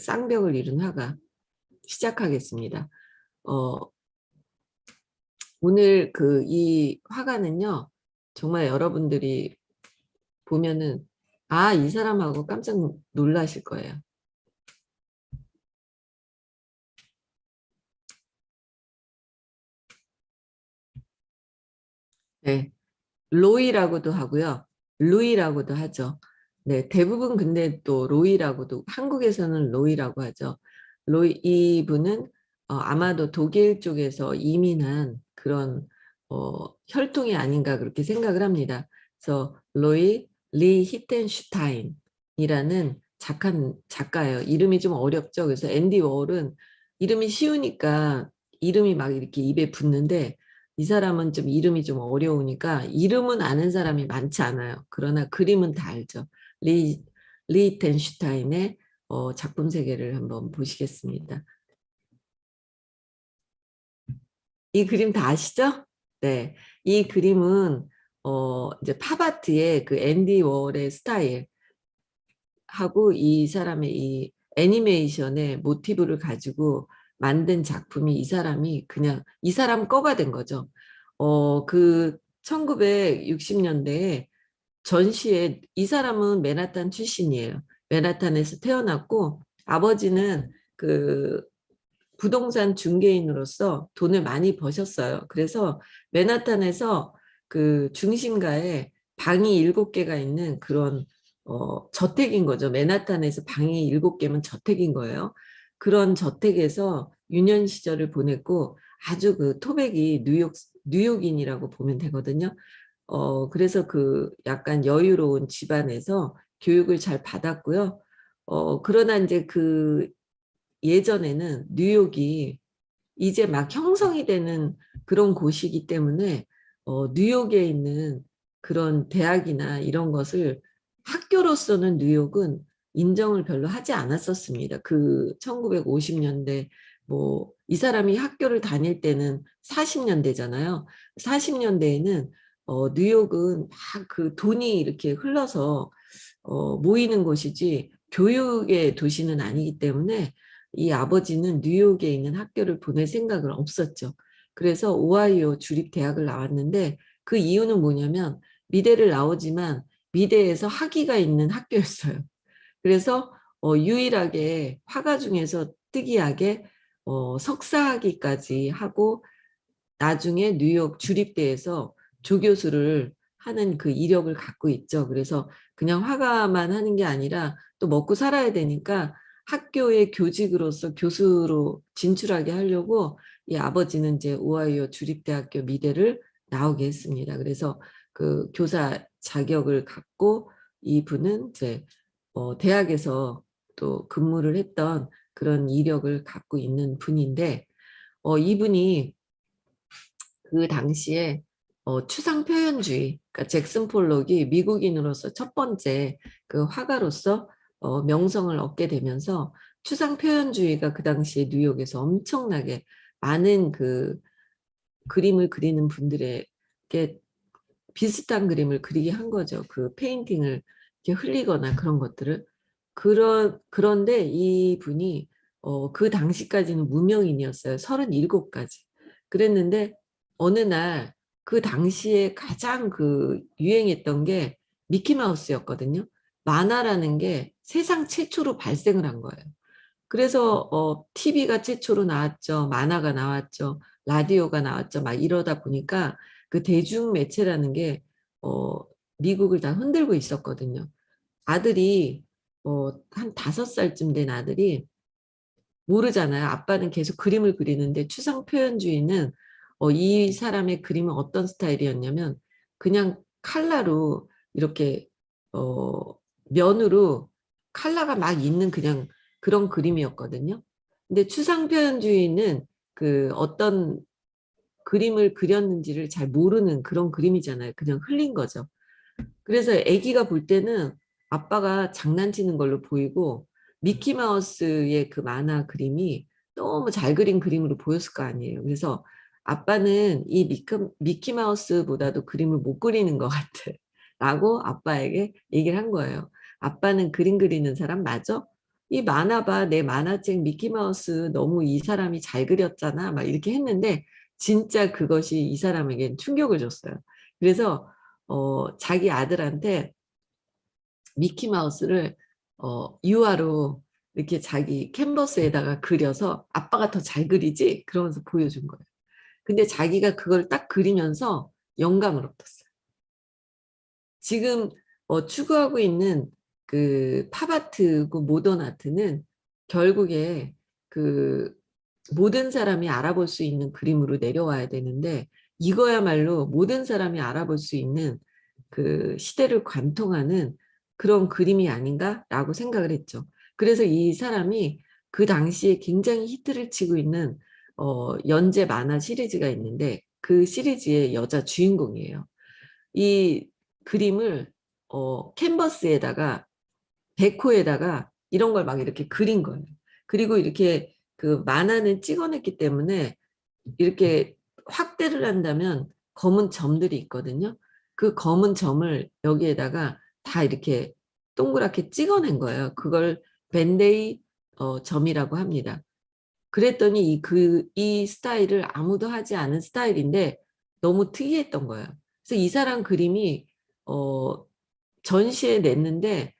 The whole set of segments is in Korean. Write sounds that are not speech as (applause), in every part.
쌍벽을 이룬 화가 시작하겠습니다. 어, 오늘 그 이 화가는요, 정말 여러분들이 보면은 아, 이 사람하고 깜짝 놀라실 거예요. 네. 로이라고도 하고요. 루이라고도 하죠. 네, 대부분 근데 또 로이라고도 한국에서는 로이라고 하죠. 로이 이분은 어, 아마도 독일 쪽에서 이민한 그런 어, 혈통이 아닌가 그렇게 생각을 합니다. 그래서 로이 리 히텐슈타인이라는 작한 작가예요. 이름이 좀 어렵죠. 그래서 앤디 워홀은 이름이 쉬우니까 이름이 막 이렇게 입에 붙는데 이 사람은 좀 이름이 좀 어려우니까 이름은 아는 사람이 많지 않아요. 그러나 그림은 다 알죠. 리, 리텐슈타인의 어, 작품 세계를 한번 보시겠습니다. 이 그림 다 아시죠? 네. 이 그림은 어, 이제 팝아트의 그 앤디 월의 스타일 하고 이 사람의 이 애니메이션의 모티브를 가지고 만든 작품이 이 사람이 그냥 이 사람 거가 된 거죠. 어, 그 1960년대에 전시에 이 사람은 맨하탄 출신이에요. 맨하탄에서 태어났고 아버지는 그 부동산 중개인으로서 돈을 많이 버셨어요. 그래서 맨하탄에서 그 중심가에 방이 일곱 개가 있는 그런 어, 저택인 거죠. 맨하탄에서 방이 일곱 개면 저택인 거예요. 그런 저택에서 유년 시절을 보냈고 아주 그 토백이 뉴욕 뉴욕인이라고 보면 되거든요. 어 그래서 그 약간 여유로운 집안에서 교육을 잘 받았고요. 어 그러나 이제 그 예전에는 뉴욕이 이제 막 형성이 되는 그런 곳이기 때문에 어 뉴욕에 있는 그런 대학이나 이런 것을 학교로서는 뉴욕은 인정을 별로 하지 않았었습니다. 그 1950년대 뭐 이 사람이 학교를 다닐 때는 40년대잖아요. 40년대에는 어, 뉴욕은 막 그 돈이 이렇게 흘러서 어, 모이는 곳이지 교육의 도시는 아니기 때문에 이 아버지는 뉴욕에 있는 학교를 보낼 생각은 없었죠. 그래서 오하이오 주립 대학을 나왔는데 그 이유는 뭐냐면 미대를 나오지만 미대에서 학위가 있는 학교였어요. 그래서 어, 유일하게 화가 중에서 특이하게 어, 석사학위까지 하고 나중에 뉴욕 주립대에서 조교수를 하는 그 이력을 갖고 있죠. 그래서 그냥 화가만 하는 게 아니라 또 먹고 살아야 되니까 학교의 교직으로서 교수로 진출하게 하려고 이 아버지는 이제 오하이오 주립대학교 미대를 나오게 했습니다. 그래서 그 교사 자격을 갖고 이분은 이제 어, 대학에서 또 근무를 했던 그런 이력을 갖고 있는 분인데 어, 이분이 그 당시에 어, 추상 표현주의, 그러니까 잭슨 폴록이 미국인으로서 첫 번째 그 화가로서 어, 명성을 얻게 되면서 추상 표현주의가 그 당시에 뉴욕에서 엄청나게 많은 그 그림을 그리는 분들에게 비슷한 그림을 그리게 한 거죠. 그 페인팅을 이렇게 흘리거나 그런 것들을. 그런, 그런데 이 분이 어, 그 당시까지는 무명인이었어요. 37까지. 그랬는데 어느 날 그 당시에 가장 그 유행했던 게 미키마우스였거든요. 만화라는 게 세상 최초로 발생을 한 거예요. 그래서 어, TV가 최초로 나왔죠. 만화가 나왔죠. 라디오가 나왔죠. 막 이러다 보니까 그 대중 매체라는 게 어, 미국을 다 흔들고 있었거든요. 아들이 어, 한 다섯 살쯤 된 아들이 모르잖아요. 아빠는 계속 그림을 그리는데 추상 표현주의는 어, 이 사람의 그림은 어떤 스타일이었냐면 그냥 칼라로 이렇게 어, 면으로 칼라가 막 있는 그냥 그런 그림이었거든요. 근데 추상 표현주의는 그 어떤 그림을 그렸는지를 잘 모르는 그런 그림이잖아요. 그냥 흘린 거죠. 그래서 아기가 볼 때는 아빠가 장난치는 걸로 보이고 미키마우스의 그 만화 그림이 너무 잘 그린 그림으로 보였을 거 아니에요. 그래서 아빠는 이 미키, 미키마우스보다도 그림을 못 그리는 것 같아. (laughs) 라고 아빠에게 얘기를 한 거예요. 아빠는 그림 그리는 사람 맞아? 이 만화봐 내 만화책 미키마우스 너무 이 사람이 잘 그렸잖아 막 이렇게 했는데 진짜 그것이 이 사람에겐 충격을 줬어요. 그래서 어, 자기 아들한테 미키마우스를 어, 유화로 이렇게 자기 캔버스에다가 그려서 아빠가 더 잘 그리지? 그러면서 보여준 거예요. 근데 자기가 그걸 딱 그리면서 영감을 얻었어요. 지금 어, 추구하고 있는 그 팝아트고 모던 아트는 결국에 그 모든 사람이 알아볼 수 있는 그림으로 내려와야 되는데 이거야말로 모든 사람이 알아볼 수 있는 그 시대를 관통하는 그런 그림이 아닌가라고 생각을 했죠. 그래서 이 사람이 그 당시에 굉장히 히트를 치고 있는 어, 연재 만화 시리즈가 있는데 그 시리즈의 여자 주인공이에요. 이 그림을 어, 캔버스에다가 데코에다가 이런 걸 막 이렇게 그린 거예요. 그리고 이렇게 그 만화는 찍어냈기 때문에 이렇게 확대를 한다면 검은 점들이 있거든요. 그 검은 점을 여기에다가 다 이렇게 동그랗게 찍어낸 거예요. 그걸 밴데이 어, 점이라고 합니다. 그랬더니 이, 그, 이 스타일을 아무도 하지 않은 스타일인데 너무 특이했던 거예요. 그래서 이 사람 그림이 어, 전시에 냈는데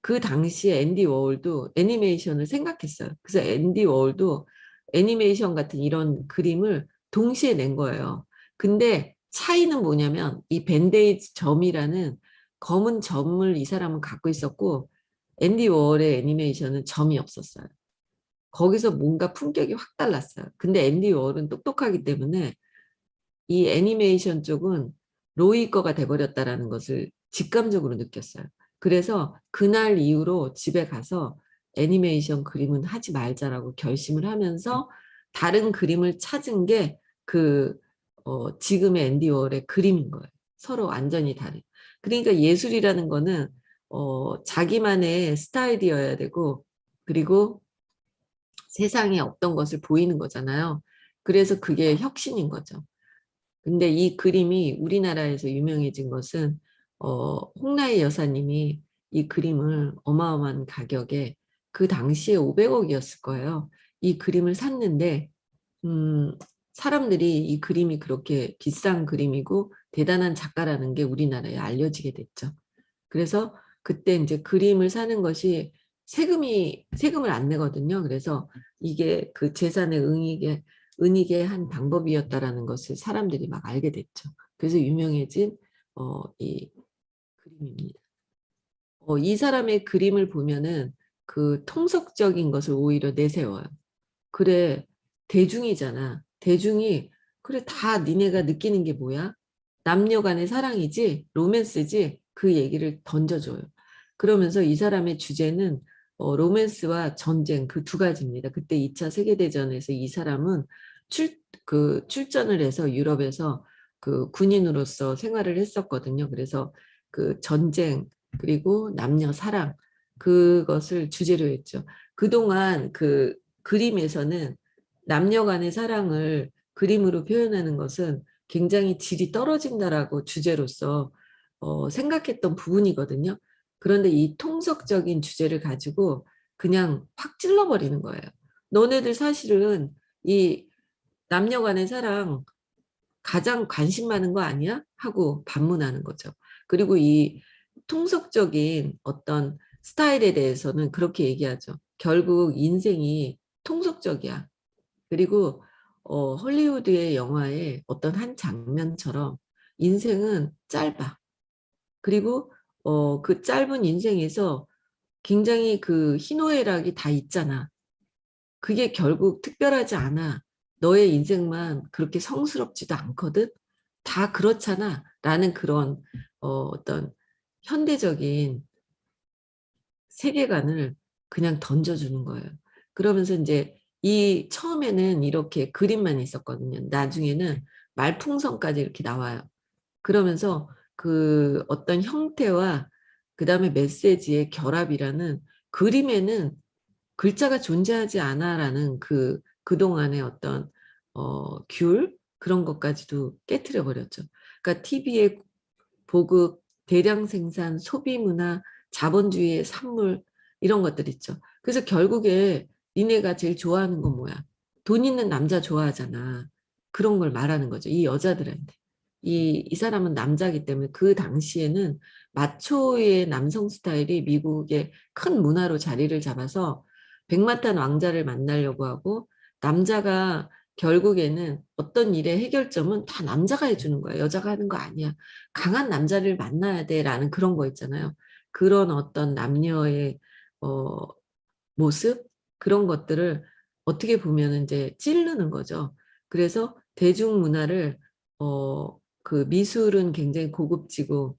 그 당시에 앤디 워홀도 애니메이션을 생각했어요. 그래서 앤디 워홀도 애니메이션 같은 이런 그림을 동시에 낸 거예요. 근데 차이는 뭐냐면 이 밴데이드 점이라는 검은 점을 이 사람은 갖고 있었고 앤디 워홀의 애니메이션은 점이 없었어요. 거기서 뭔가 품격이 확 달랐어요. 근데 앤디 워홀은 똑똑하기 때문에 이 애니메이션 쪽은 로이 거가 돼버렸다라는 것을 직감적으로 느꼈어요. 그래서 그날 이후로 집에 가서 애니메이션 그림은 하지 말자라고 결심을 하면서 다른 그림을 찾은 게그 어, 지금의 앤디 워홀의 그림인 거예요. 서로 완전히 다른. 그러니까 예술이라는 거는 어, 자기만의 스타일이어야 되고 그리고 세상에 없던 것을 보이는 거잖아요. 그래서 그게 혁신인 거죠. 근데 이 그림이 우리나라에서 유명해진 것은 어, 홍나희 여사님이 이 그림을 어마어마한 가격에 그 당시에 500억이었을 거예요. 이 그림을 샀는데 음, 사람들이 이 그림이 그렇게 비싼 그림이고 대단한 작가라는 게 우리나라에 알려지게 됐죠. 그래서 그때 이제 그림을 사는 것이 세금이 세금을 안 내거든요. 그래서 이게 그 재산의 은닉에 은닉의 한 방법이었다라는 것을 사람들이 막 알게 됐죠. 그래서 유명해진 어, 이 그림입니다. 어, 이 사람의 그림을 보면은 그 통속적인 것을 오히려 내세워요. 그래 대중이잖아. 대중이 그래 다 니네가 느끼는 게 뭐야? 남녀 간의 사랑이지 로맨스지 그 얘기를 던져줘요. 그러면서 이 사람의 주제는 어, 로맨스와 전쟁 그 두 가지입니다. 그때 2차 세계대전에서 이 사람은 출, 그 출전을 해서 유럽에서 그 군인으로서 생활을 했었거든요. 그래서 그 전쟁 그리고 남녀 사랑 그것을 주제로 했죠. 그동안 그 그림에서는 남녀 간의 사랑을 그림으로 표현하는 것은 굉장히 질이 떨어진다라고 주제로서 어, 생각했던 부분이거든요. 그런데 이 통속적인 주제를 가지고 그냥 확 찔러버리는 거예요. 너네들 사실은 이 남녀 간의 사랑 가장 관심 많은 거 아니야? 하고 반문하는 거죠. 그리고 이 통속적인 어떤 스타일에 대해서는 그렇게 얘기하죠. 결국 인생이 통속적이야. 그리고 어, 헐리우드의 영화의 어떤 한 장면처럼 인생은 짧아. 그리고 어, 그 짧은 인생에서 굉장히 그 희노애락이 다 있잖아. 그게 결국 특별하지 않아. 너의 인생만 그렇게 성스럽지도 않거든. 다 그렇잖아. 라는 그런 어, 어떤 현대적인 세계관을 그냥 던져주는 거예요. 그러면서 이제 이 처음에는 이렇게 그림만 있었거든요. 나중에는 말풍선까지 이렇게 나와요. 그러면서 그 어떤 형태와 그 다음에 메시지의 결합이라는 그림에는 글자가 존재하지 않아라는 그 그동안의 어떤 어, 귤 그런 것까지도 깨뜨려 버렸죠. 그러니까 TV의 보급, 대량 생산, 소비 문화, 자본주의의 산물 이런 것들 있죠. 그래서 결국에 니네가 제일 좋아하는 건 뭐야? 돈 있는 남자 좋아하잖아. 그런 걸 말하는 거죠. 이 여자들한테. 이, 이 사람은 남자기 때문에 그 당시에는 마초의 남성 스타일이 미국의 큰 문화로 자리를 잡아서 백마탄 왕자를 만나려고 하고 남자가 결국에는 어떤 일의 해결점은 다 남자가 해주는 거야. 여자가 하는 거 아니야. 강한 남자를 만나야 돼라는 그런 거 있잖아요. 그런 어떤 남녀의 어, 모습 그런 것들을 어떻게 보면 이제 찌르는 거죠. 그래서 대중문화를 어, 그 미술은 굉장히 고급지고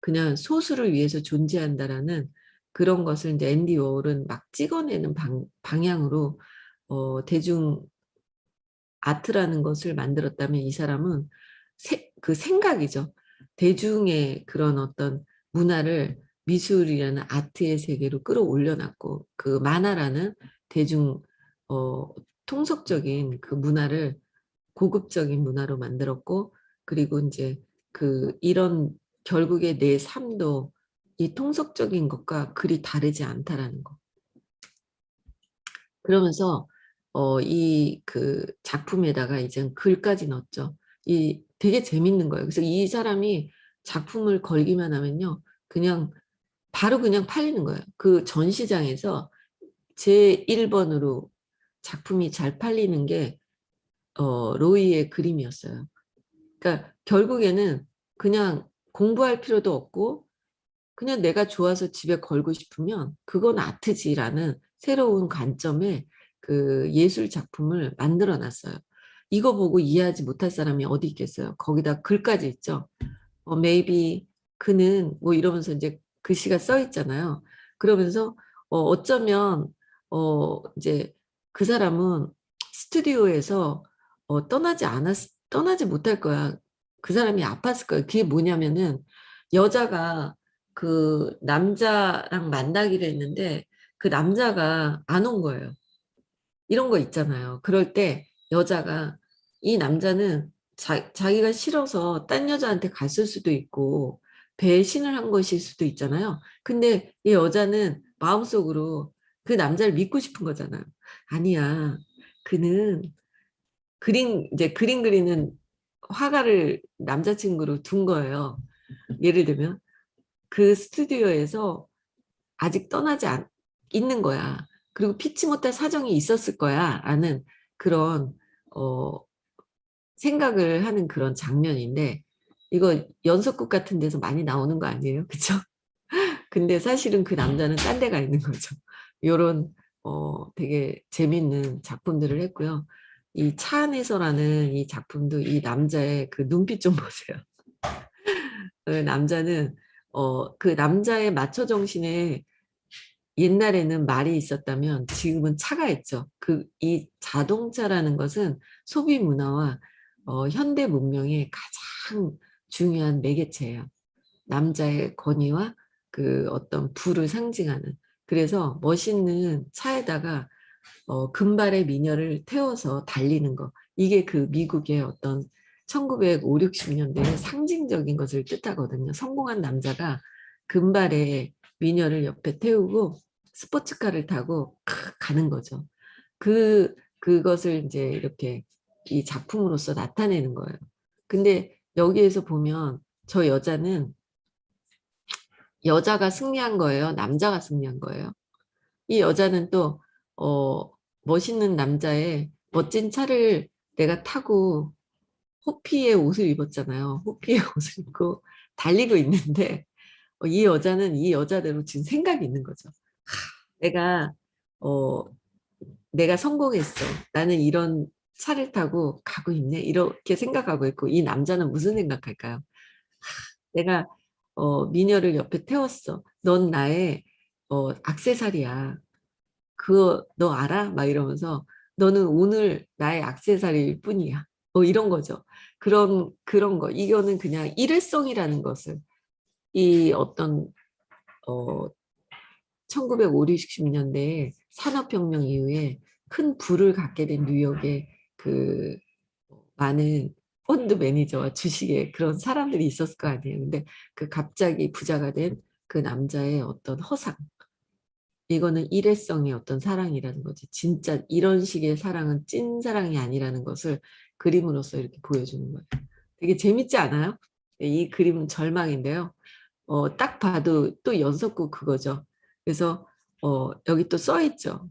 그냥 소수를 위해서 존재한다라는 그런 것을 이제 앤디 워홀은 막 찍어내는 방, 방향으로 어, 대중 아트라는 것을 만들었다면 이 사람은 세, 그 생각이죠. 대중의 그런 어떤 문화를 미술이라는 아트의 세계로 끌어올려놨고 그 만화라는 대중 어, 통속적인 그 문화를 고급적인 문화로 만들었고 그리고 이제 그 이런 결국에 내 삶도 이 통속적인 것과 그리 다르지 않다라는 거. 그러면서 어, 이 그 작품에다가 이제 글까지 넣었죠. 이 되게 재밌는 거예요. 그래서 이 사람이 작품을 걸기만 하면요. 그냥 바로 그냥 팔리는 거예요. 그 전시장에서 제 1번으로 작품이 잘 팔리는 게 어, 로이의 그림이었어요. 그러니까 결국에는 그냥 공부할 필요도 없고 그냥 내가 좋아서 집에 걸고 싶으면 그건 아트지라는 새로운 관점에 그 예술 작품을 만들어 놨어요. 이거 보고 이해하지 못할 사람이 어디 있겠어요. 거기다 글까지 있죠. 어, maybe 그는 뭐 이러면서 이제 글씨가 써 있잖아요. 그러면서 어, 어쩌면 어, 이제 그 사람은 스튜디오에서 어, 떠나지 않았 떠나지 못할 거야. 그 사람이 아팠을 거야. 그게 뭐냐면은 여자가 그 남자랑 만나기로 했는데 그 남자가 안 온 거예요. 이런 거 있잖아요. 그럴 때 여자가 이 남자는 자, 자기가 싫어서 딴 여자한테 갔을 수도 있고 배신을 한 것일 수도 있잖아요. 근데 이 여자는 마음속으로 그 남자를 믿고 싶은 거잖아요. 아니야. 그는 그림 이제 그림 그리는 화가를 남자친구로 둔 거예요. 예를 들면 그 스튜디오에서 아직 떠나지 않, 있는 거야. 그리고 피치 못할 사정이 있었을 거야. 라는 그런 어, 생각을 하는 그런 장면인데 이거 연속극 같은 데서 많이 나오는 거 아니에요? (laughs) 그쵸? 근데 사실은 그 남자는 딴 데가 있는 거죠. 요런 어, 되게 재밌는 작품들을 했고요. 이 차 안에서라는 이 작품도 이 남자의 그 눈빛 좀 (laughs) 보세요. 그 남자는 어, 그 남자의 마초 정신에 옛날에는 말이 있었다면 지금은 차가 있죠. 그 이 자동차라는 것은 소비 문화와 어, 현대 문명의 가장 중요한 매개체예요. 남자의 권위와 그 어떤 부를 상징하는. 그래서 멋있는 차에다가 어, 금발의 미녀를 태워서 달리는 거. 이게 그 미국의 어떤 1950, 60년대의 상징적인 것을 뜻하거든요. 성공한 남자가 금발의 미녀를 옆에 태우고 스포츠카를 타고 가는 거죠. 그, 그것을 이제 이렇게 이 작품으로서 나타내는 거예요. 근데 여기에서 보면 저 여자는 여자가 승리한 거예요? 남자가 승리한 거예요? 이 여자는 또, 어, 멋있는 남자의 멋진 차를 내가 타고 호피의 옷을 입었잖아요. 호피의 (laughs) 옷을 입고 달리고 있는데 어, 이 여자는 이 여자대로 지금 생각이 있는 거죠. 하, 내가 어 내가 성공했어. 나는 이런 차를 타고 가고 있네. 이렇게 생각하고 있고 이 남자는 무슨 생각할까요? 하, 내가 어, 미녀를 옆에 태웠어. 넌 나의 어, 악세사리야. 그거 너 알아? 막 이러면서 너는 오늘 나의 악세사리일 뿐이야. 뭐 이런 거죠. 그런 그런 거. 이거는 그냥 일회성이라는 것을 이 어떤 어 1950, 60년대에 산업혁명 이후에 큰 부를 갖게 된 뉴욕의 그 많은 펀드 매니저와 주식에 그런 사람들이 있었을 거 아니에요. 근데 그 갑자기 부자가 된 그 남자의 어떤 허상 이거는 일회성의 어떤 사랑이라는 거지. 진짜 이런 식의 사랑은 찐 사랑이 아니라는 것을 그림으로써 이렇게 보여주는 거예요. 되게 재밌지 않아요? 이 그림은 절망인데요. 어, 딱 봐도 또 연속구 그거죠. 그래서 어, 여기 또 써 있죠.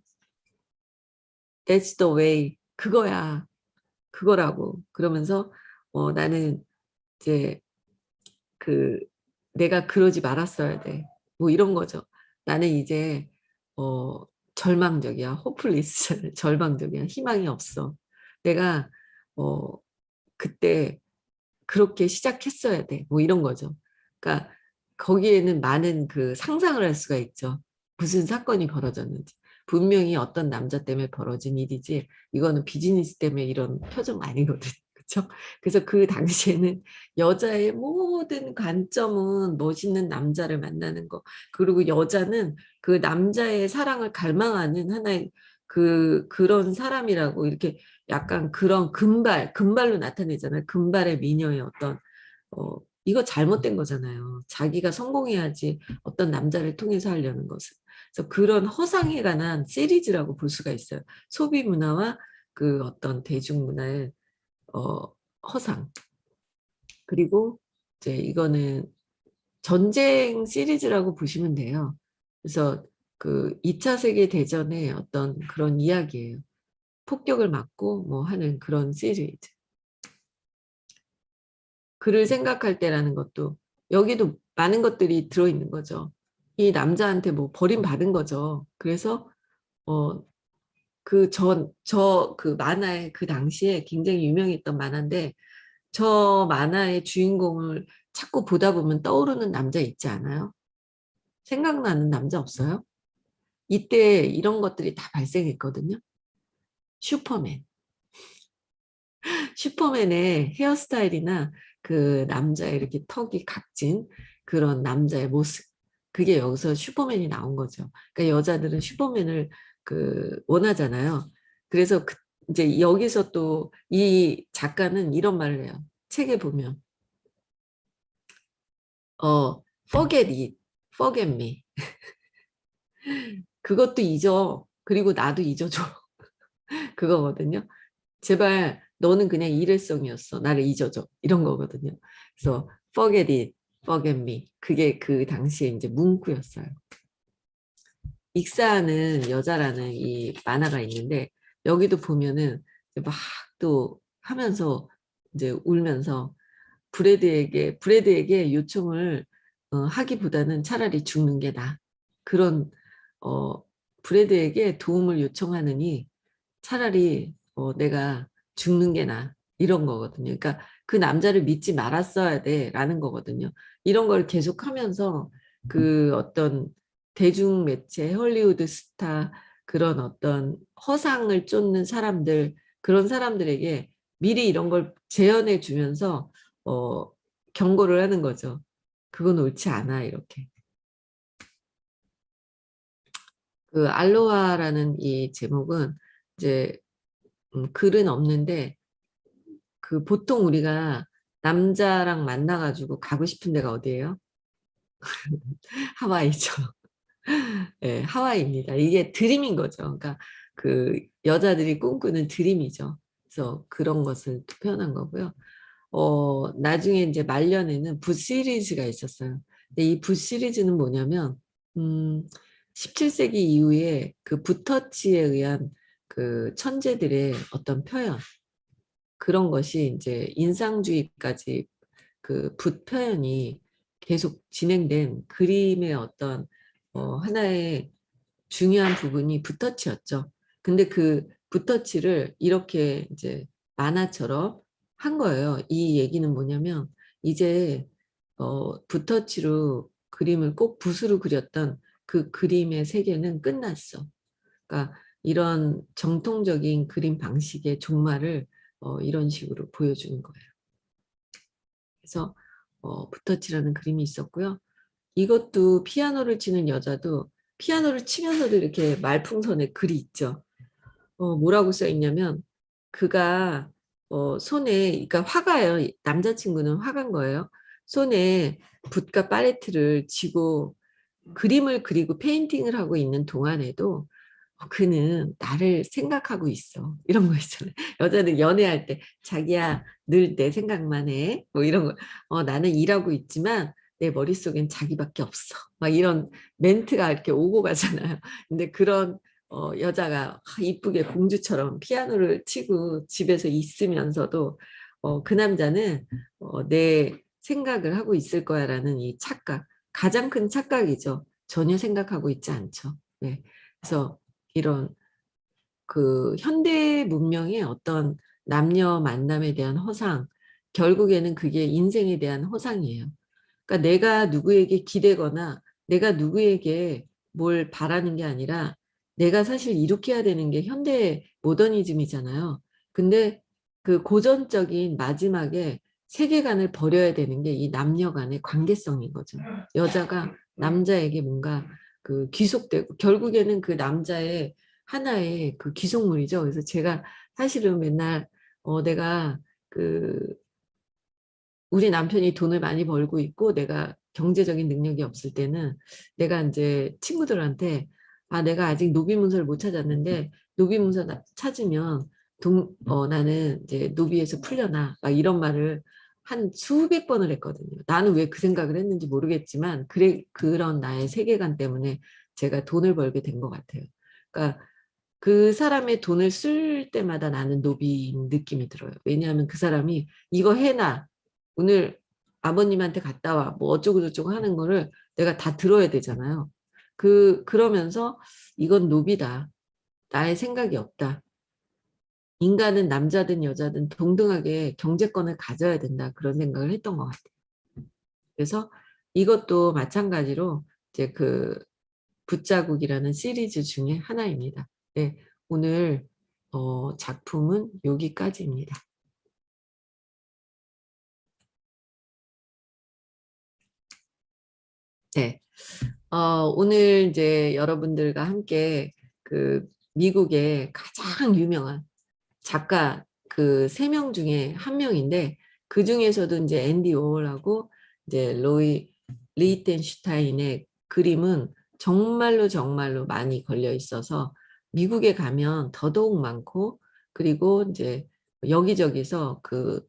That's the way. 그거야. 그거라고. 그러면서 어, 나는 이제 그 내가 그러지 말았어야 돼. 뭐 이런 거죠. 나는 이제 어, 절망적이야. 호플리스 (laughs) 절망적이야. 희망이 없어. 내가 어, 그때 그렇게 시작했어야 돼. 뭐 이런 거죠. 그러니까 거기에는 많은 그 상상을 할 수가 있죠. 무슨 사건이 벌어졌는지. 분명히 어떤 남자 때문에 벌어진 일이지 이거는 비즈니스 때문에 이런 표정 아니거든. 그렇죠? 그래서 그 당시에는 (laughs) 여자의 모든 관점은 멋있는 남자를 만나는 거. 그리고 여자는 그 남자의 사랑을 갈망하는 하나의 그 그런 사람이라고 이렇게 약간 그런 금발, 금발로 나타내잖아요. 금발의 미녀의 어떤 어 이거 잘못된 거잖아요. 자기가 성공해야지 어떤 남자를 통해서 하려는 것은. 그래서 그런 허상에 관한 시리즈라고 볼 수가 있어요. 소비 문화와 그 어떤 대중 문화의 어, 허상. 그리고 이제 이거는 전쟁 시리즈라고 보시면 돼요. 그래서 그 2차 세계 대전의 어떤 그런 이야기예요. 폭격을 맞고 뭐 하는 그런 시리즈. 그를 생각할 때라는 것도 여기도 많은 것들이 들어있는 거죠. 이 남자한테 뭐 버림받은 거죠. 그래서 어 그 전 저 그 만화의 그 당시에 굉장히 유명했던 만화인데 저 만화의 주인공을 자꾸 보다 보면 떠오르는 남자 있지 않아요? 생각나는 남자 없어요? 이때 이런 것들이 다 발생했거든요. 슈퍼맨. (laughs) 슈퍼맨의 헤어스타일이나 그 남자의 이렇게 턱이 각진 그런 남자의 모습. 그게 여기서 슈퍼맨이 나온 거죠. 그러니까 여자들은 슈퍼맨을 그 원하잖아요. 그래서 그 이제 여기서 또 이 작가는 이런 말을 해요. 책에 보면 어 forget it, forget me. (laughs) 그것도 잊어. 그리고 나도 잊어줘. (laughs) 그거거든요. 제발 너는 그냥 일회성이었어. 나를 잊어줘. 이런 거거든요. 그래서 forget it, forget me. 그게 그 당시에 이제 문구였어요. 익사하는 여자라는 이 만화가 있는데 여기도 보면은 막 또 하면서 이제 울면서 브레드에게 브레드에게 요청을 어, 하기보다는 차라리 죽는 게 나. 그런 어, 브레드에게 도움을 요청하느니 차라리 어, 내가 죽는 게 나. 이런 거거든요. 그러니까 그 남자를 믿지 말았어야 돼라는 거거든요. 이런 걸 계속하면서 그 어떤 대중 매체, 헐리우드 스타 그런 어떤 허상을 쫓는 사람들 그런 사람들에게 미리 이런 걸 재현해 주면서 어, 경고를 하는 거죠. 그건 옳지 않아 이렇게. 그 알로하라는 이 제목은 이제 음, 글은 없는데 그 보통 우리가 남자랑 만나가지고 가고 싶은 데가 어디예요? (laughs) 하와이죠. 네, 하와이입니다. 이게 드림인 거죠. 그러니까 그 여자들이 꿈꾸는 드림이죠. 그래서 그런 것을 표현한 거고요. 어, 나중에 이제 말년에는 부 시리즈가 있었어요. 근데 이 부 시리즈는 뭐냐면, 음, 17세기 이후에 그 부터치에 의한 그 천재들의 어떤 표현, 그런 것이 이제 인상주의까지 그 붓 표현이 계속 진행된 그림의 어떤 어, 하나의 중요한 부분이 붓터치였죠. 근데 그 붓터치를 이렇게 이제 만화처럼 한 거예요. 이 얘기는 뭐냐면 이제 어, 붓터치로 그림을 꼭 붓으로 그렸던 그 그림의 세계는 끝났어. 그러니까 이런 정통적인 그림 방식의 종말을 어, 이런 식으로 보여주는 거예요. 그래서 어, 붓터치라는 그림이 있었고요. 이것도 피아노를 치는 여자도 피아노를 치면서도 이렇게 말풍선에 글이 있죠. 어, 뭐라고 써 있냐면 그가 어, 손에 그러니까 화가예요. 남자친구는 화가인 거예요. 손에 붓과 팔레트를 쥐고 그림을 그리고 페인팅을 하고 있는 동안에도 어, 그는 나를 생각하고 있어. 이런 거 있잖아요. (laughs) 여자는 연애할 때 자기야 늘 내 생각만 해. 뭐 이런 거. 어, 나는 일하고 있지만 내 머릿속엔 자기밖에 없어. 막 이런 멘트가 이렇게 오고 가잖아요. (laughs) 근데 그런 어, 여자가 이쁘게 공주처럼 피아노를 치고 집에서 있으면서도 어, 그 남자는 어, 내 생각을 하고 있을 거야라는 이 착각. 가장 큰 착각이죠. 전혀 생각하고 있지 않죠. 네. 그래서 이런 그 현대 문명의 어떤 남녀 만남에 대한 허상, 결국에는 그게 인생에 대한 허상이에요. 그러니까 내가 누구에게 기대거나 내가 누구에게 뭘 바라는 게 아니라 내가 사실 이렇게 해야 되는 게 현대 모더니즘이잖아요. 근데 그 고전적인 마지막에 세계관을 버려야 되는 게 이 남녀 간의 관계성인 거죠. 여자가 남자에게 뭔가 그 귀속되고 결국에는 그 남자의 하나의 그 귀속물이죠. 그래서 제가 사실은 맨날 어 내가 그 우리 남편이 돈을 많이 벌고 있고 내가 경제적인 능력이 없을 때는 내가 이제 친구들한테 아 내가 아직 노비 문서를 못 찾았는데 노비 문서 찾으면 동, 어, 나는 이제 노비에서 풀려나 막 이런 말을 한 수백 번을 했거든요. 나는 왜 그 생각을 했는지 모르겠지만 그래 그런 나의 세계관 때문에 제가 돈을 벌게 된 것 같아요. 그러니까 그 사람의 돈을 쓸 때마다 나는 노비인 느낌이 들어요. 왜냐하면 그 사람이 이거 해놔 오늘 아버님한테 갔다 와 뭐 어쩌고 저쩌고 하는 거를 내가 다 들어야 되잖아요. 그 그러면서 이건 노비다. 나의 생각이 없다. 인간은 남자든 여자든 동등하게 경제권을 가져야 된다. 그런 생각을 했던 것 같아요. 그래서 이것도 마찬가지로 이제 그 붓자국이라는 시리즈 중에 하나입니다. 네, 오늘 어, 작품은 여기까지입니다. 네, 어, 오늘 이제 여러분들과 함께 그 미국의 가장 유명한 작가 그 세 명 중에 한 명인데 그 중에서도 이제 앤디 오홀하고 이제 로이 리텐슈타인의 그림은 정말로 정말로 많이 걸려 있어서 미국에 가면 더더욱 많고 그리고 이제 여기저기서 그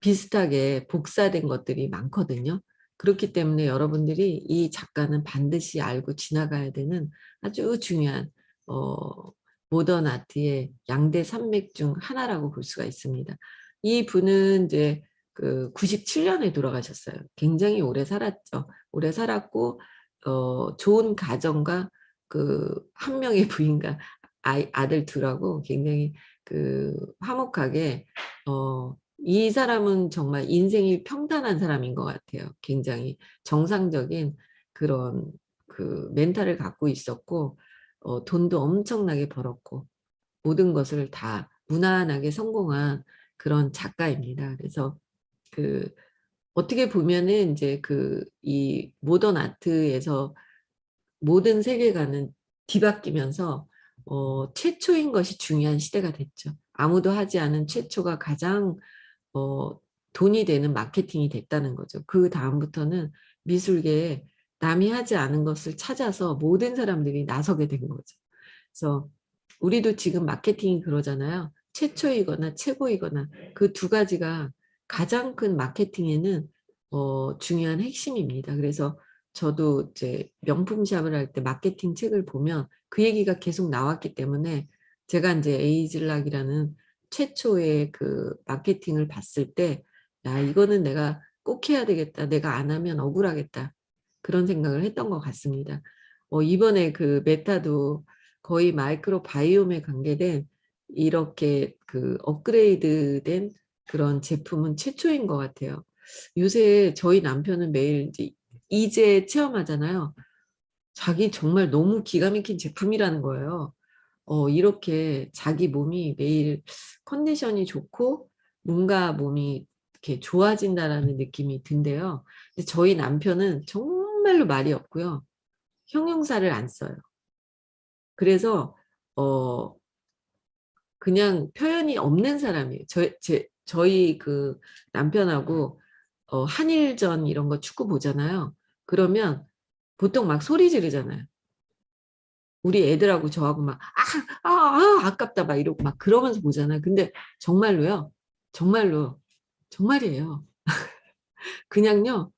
비슷하게 복사된 것들이 많거든요. 그렇기 때문에 여러분들이 이 작가는 반드시 알고 지나가야 되는 아주 중요한 어, 모던 아트의 양대 산맥 중 하나라고 볼 수가 있습니다. 이 분은 이제 그 97년에 돌아가셨어요. 굉장히 오래 살았죠. 오래 살았고 어, 좋은 가정과 그 한 명의 부인과 아이, 아들 둘하고 굉장히 그 화목하게 어, 이 사람은 정말 인생이 평탄한 사람인 것 같아요. 굉장히 정상적인 그런 그 멘탈을 갖고 있었고 어, 돈도 엄청나게 벌었고 모든 것을 다 무난하게 성공한 그런 작가입니다. 그래서 그 어떻게 보면은 이제 그 이 모던 아트에서 모든 세계관은 뒤바뀌면서 어, 최초인 것이 중요한 시대가 됐죠. 아무도 하지 않은 최초가 가장 어, 돈이 되는 마케팅이 됐다는 거죠. 그 다음부터는 미술계에 남이 하지 않은 것을 찾아서 모든 사람들이 나서게 된 거죠. 그래서 우리도 지금 마케팅이 그러잖아요. 최초이거나 최고이거나 그 두 가지가 가장 큰 마케팅에는 어, 중요한 핵심입니다. 그래서 저도 이제 명품 샵을 할 때 마케팅 책을 보면 그 얘기가 계속 나왔기 때문에 제가 이제 에이즐락이라는 최초의 그 마케팅을 봤을 때, 야, 이거는 내가 꼭 해야 되겠다. 내가 안 하면 억울하겠다. 그런 생각을 했던 것 같습니다. 어, 이번에 그 메타도 거의 마이크로 바이옴에 관계된 이렇게 그 업그레이드 된 그런 제품은 최초인 것 같아요. 요새 저희 남편은 매일 이제 이제 체험하잖아요. 자기 정말 너무 기가 막힌 제품이라는 거예요. 어, 이렇게 자기 몸이 매일 컨디션이 좋고 뭔가 몸이 이렇게 좋아진다라는 느낌이 든대요. 근데 저희 남편은 정말로 말이 없고요. 형용사를 안 써요. 그래서 어 그냥 표현이 없는 사람이에요. 저, 제, 저희 그 남편하고 어, 한일전 이런 거 축구 보잖아요. 그러면 보통 막 소리 지르잖아요. 우리 애들하고 저하고 막, 아, 아, 아, 아깝다, 막 이러고 막 그러면서 보잖아요. 근데 정말로요, 정말로, 정말이에요. (laughs) 그냥요,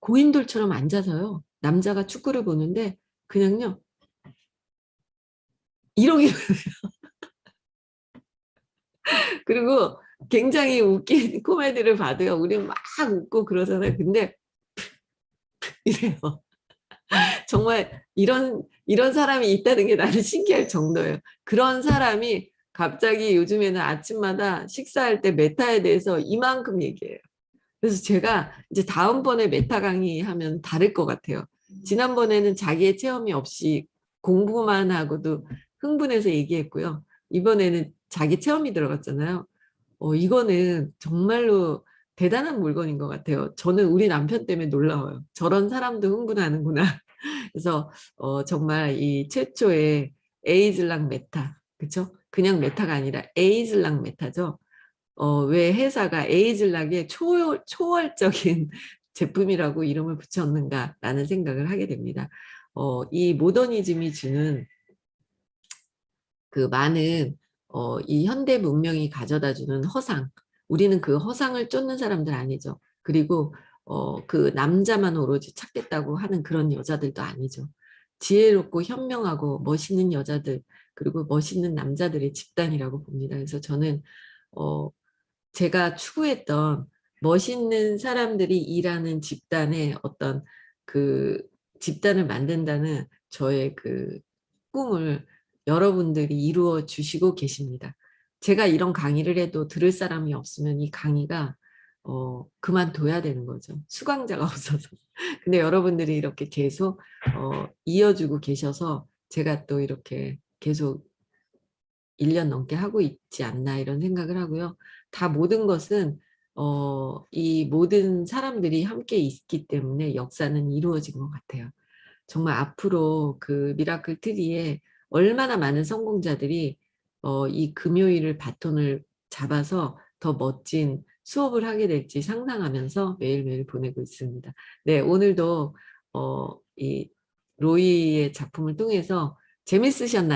고인돌처럼 앉아서요, 남자가 축구를 보는데, 그냥요, 이러기만 해요. (laughs) 그리고 굉장히 웃긴 코미디를 봐도요, 우리 막 웃고 그러잖아요. 근데, (laughs) 이래요. (laughs) 정말 이런 이런 사람이 있다는 게 나는 신기할 정도예요. 그런 사람이 갑자기 요즘에는 아침마다 식사할 때 메타에 대해서 이만큼 얘기해요. 그래서 제가 이제 다음번에 메타 강의하면 다를 것 같아요. 지난번에는 자기의 체험이 없이 공부만 하고도 흥분해서 얘기했고요. 이번에는 자기 체험이 들어갔잖아요. 어, 이거는 정말로 대단한 물건인 것 같아요. 저는 우리 남편 때문에 놀라워요. 저런 사람도 흥분하는구나. (laughs) 그래서 어, 정말 이 최초의 에이즐랑 메타, 그렇죠? 그냥 메타가 아니라 에이즐랑 메타죠. 어, 왜 회사가 에이즐락의 초, 초월적인 (laughs) 제품이라고 이름을 붙였는가라는 생각을 하게 됩니다. 어, 이 모더니즘이 주는 그 많은 어, 이 현대 문명이 가져다주는 허상, 우리는 그 허상을 쫓는 사람들 아니죠. 그리고 어, 그 남자만 오로지 찾겠다고 하는 그런 여자들도 아니죠. 지혜롭고 현명하고 멋있는 여자들 그리고 멋있는 남자들의 집단이라고 봅니다. 그래서 저는 어, 제가 추구했던 멋있는 사람들이 일하는 집단의 어떤 그 집단을 만든다는 저의 그 꿈을 여러분들이 이루어 주시고 계십니다. 제가 이런 강의를 해도 들을 사람이 없으면 이 강의가 어, 그만둬야 되는 거죠. 수강자가 (laughs) 없어서. 근데 여러분들이 이렇게 계속 어, 이어주고 계셔서 제가 또 이렇게 계속 1년 넘게 하고 있지 않나 이런 생각을 하고요. 다 모든 것은 어, 이 모든 사람들이 함께 있기 때문에 역사는 이루어진 것 같아요. 정말 앞으로 그 미라클 트리에 얼마나 많은 성공자들이 어, 이 금요일을 바톤을 잡아서 더 멋진 수업을 하게 될지 상상하면서 매일매일 보내고 있습니다. 네, 오늘도 어, 이 로이의 작품을 통해서 재밌으셨나요?